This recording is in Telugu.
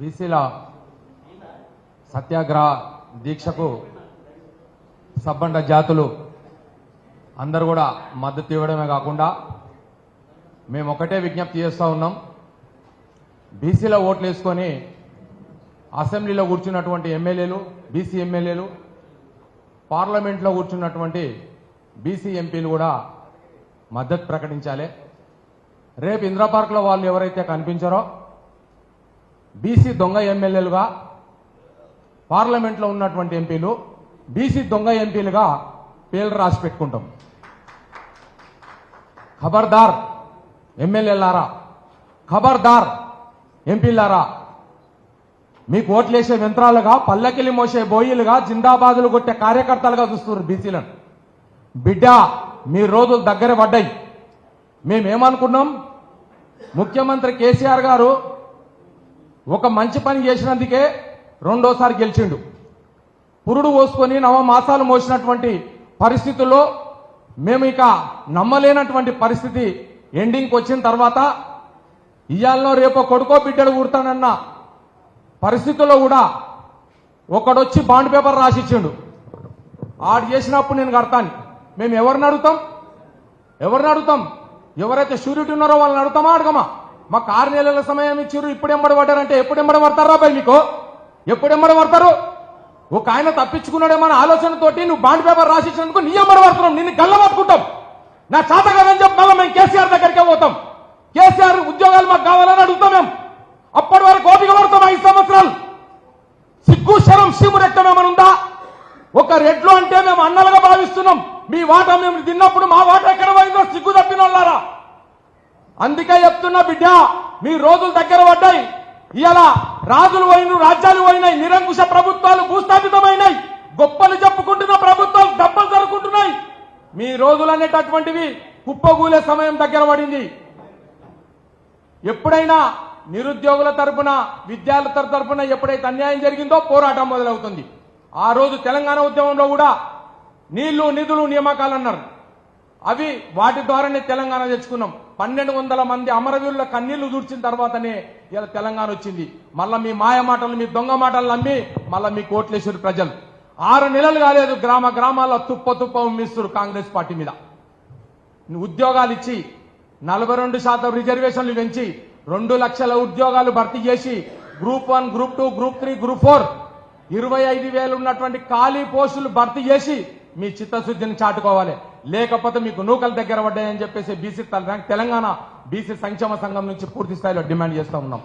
బీసీల సత్యాగ్రహ దీక్షకు సబ్బండ జాతులు అందరు కూడా మద్దతు ఇవ్వడమే కాకుండా మేము ఒకటే విజ్ఞప్తి చేస్తూ ఉన్నాం. బీసీలో ఓట్లు వేసుకొని అసెంబ్లీలో కూర్చున్నటువంటి ఎమ్మెల్యేలు బీసీ ఎమ్మెల్యేలు పార్లమెంట్లో కూర్చున్నటువంటి బీసీ ఎంపీలు కూడా మద్దతు ప్రకటించాలి. రేపు ఇంద్రపార్క్లో వాళ్ళు ఎవరైతే కనిపించారో బీసీ దొంగ ఎమ్మెల్యేలుగా పార్లమెంట్లో ఉన్నటువంటి ఎంపీలు బీసీ దొంగ ఎంపీలుగా పేర్లు రాసి పెట్టుకుంటాం. ఖబర్దార్ ఎమ్మెల్యేలారా ఖబర్దార్ ఎంపీలారా మీకు ఓట్లేసే యంత్రాలుగా పల్లకిలి మోసే బోయిలుగా జిందాబాదులు కొట్టే కార్యకర్తలుగా చూస్తున్నారు బీసీలను బిడ్డ మీ రోజులు దగ్గర పడ్డాయి. మేమేమనుకున్నాం? ముఖ్యమంత్రి కేసీఆర్ గారు ఒక మంచి పని చేసినందుకే రెండోసారి గెలిచిండు. పురుడు పోసుకొని నవమాసాలు మోసినటువంటి పరిస్థితుల్లో మేము ఇక నమ్మలేనటువంటి పరిస్థితి ఎండింగ్కి వచ్చిన తర్వాత ఇయాల్లో రేపో కొడుకో బిడ్డడు ఊరుతానన్న పరిస్థితుల్లో కూడా ఒకడొచ్చి బాండ్ పేపర్ రాసిచ్చిండు. ఆడు చేసినప్పుడు నేను కడతాను. మేము ఎవరిని అడుగుతాం? ఎవరిని అడుగుతాం? ఎవరైతే షూరిటీ ఉన్నారో వాళ్ళని అడుగుతామా అడగమా? మాకు ఆరు నెలల సమయం ఇచ్చారు ఇప్పుడు ఎంబడి పడ్డారంటే ఎప్పుడు ఎంబడి పడతారా బాయ్ మీకు? ఎప్పుడు ఎంబడి పడతారు? ఒక ఆయన తప్పించుకున్నాడేమన్న ఆలోచనతోటి నువ్వు బాండ్ పేపర్ రాసిచ్చినందుకు నీ ఎంబడి పడుతున్నాం నిన్ను గల్ల పట్టుకుంటాం. నా చేత కదని చెప్పి మళ్ళీ మేము కేసీఆర్ దగ్గరికే పోతాం. కేసీఆర్ ఉద్యోగాలు మాకు కావాలని అడుగుతాం మేము. అప్పటి వరకు ఓపిక పడతాం ఐదు సంవత్సరాలు. సిగ్గు శరం సీము రక్తం ఏమైనా ఒక రెడ్లు అంటే మేము అన్నలుగా భావిస్తున్నాం. మీ వాటా మేము తిన్నప్పుడు మా వాటా ఎక్కడ పోయిందో సిగ్గు తప్పిన వాళ్ళారా అందుకే చెప్తున్నా బిడ్డ మీ రోజులు దగ్గర పడ్డాయి. ఇలా రాజులు పోయిన రాజ్యాలు పోయినాయి నిరంకుశ ప్రభుత్వాలు భూస్థాపితమైనాయి. గొప్పలు చెప్పుకుంటున్న ప్రభుత్వాలు దెబ్బలు జరుపుకుంటున్నాయి మీ రోజులు అనేటటువంటివి కుప్పగూలే సమయం దగ్గర పడింది. ఎప్పుడైనా నిరుద్యోగుల తరపున విద్యార్థుల తరపున ఎప్పుడైతే అన్యాయం జరిగిందో పోరాటం మొదలవుతుంది. ఆ రోజు తెలంగాణ ఉద్యమంలో కూడా నీళ్ళు నిధులు నియామకాలు అన్నారు. అవి వాటి ద్వారానే తెలంగాణ తెచ్చుకున్నాం. పన్నెండు వందల మంది అమరవీరుల కన్నీళ్ళు దూర్చిన తర్వాతనే ఇలా తెలంగాణ వచ్చింది. మళ్ళా మీ మాయ మాటలు మీ దొంగ మాటలు నమ్మి మళ్ళా మీ కోట్లేశ్వరు ప్రజలు. ఆరు నెలలు కాలేదు గ్రామ గ్రామాల్లో తుప్ప తుప్ప ఉమ్మిస్తున్నారు కాంగ్రెస్ పార్టీ మీద. ఉద్యోగాలు ఇచ్చి నలభై రెండు శాతం రిజర్వేషన్లు పెంచి రెండు లక్షల ఉద్యోగాలు భర్తీ చేసి group one group two group three group four ఇరవై ఐదు వేలు ఉన్నటువంటి ఖాళీ పోస్టులు భర్తీ చేసి మీ చిత్తశుద్ధిని చాటుకోవాలి. లేకపోతే మీకు నూకల దగ్గర పడ్డాయని చెప్పేసి బీసీ తెలంగాణ బీసీ సంక్షేమ సంఘం నుంచి పూర్తి స్థాయిలో డిమాండ్ చేస్తా ఉన్నాం.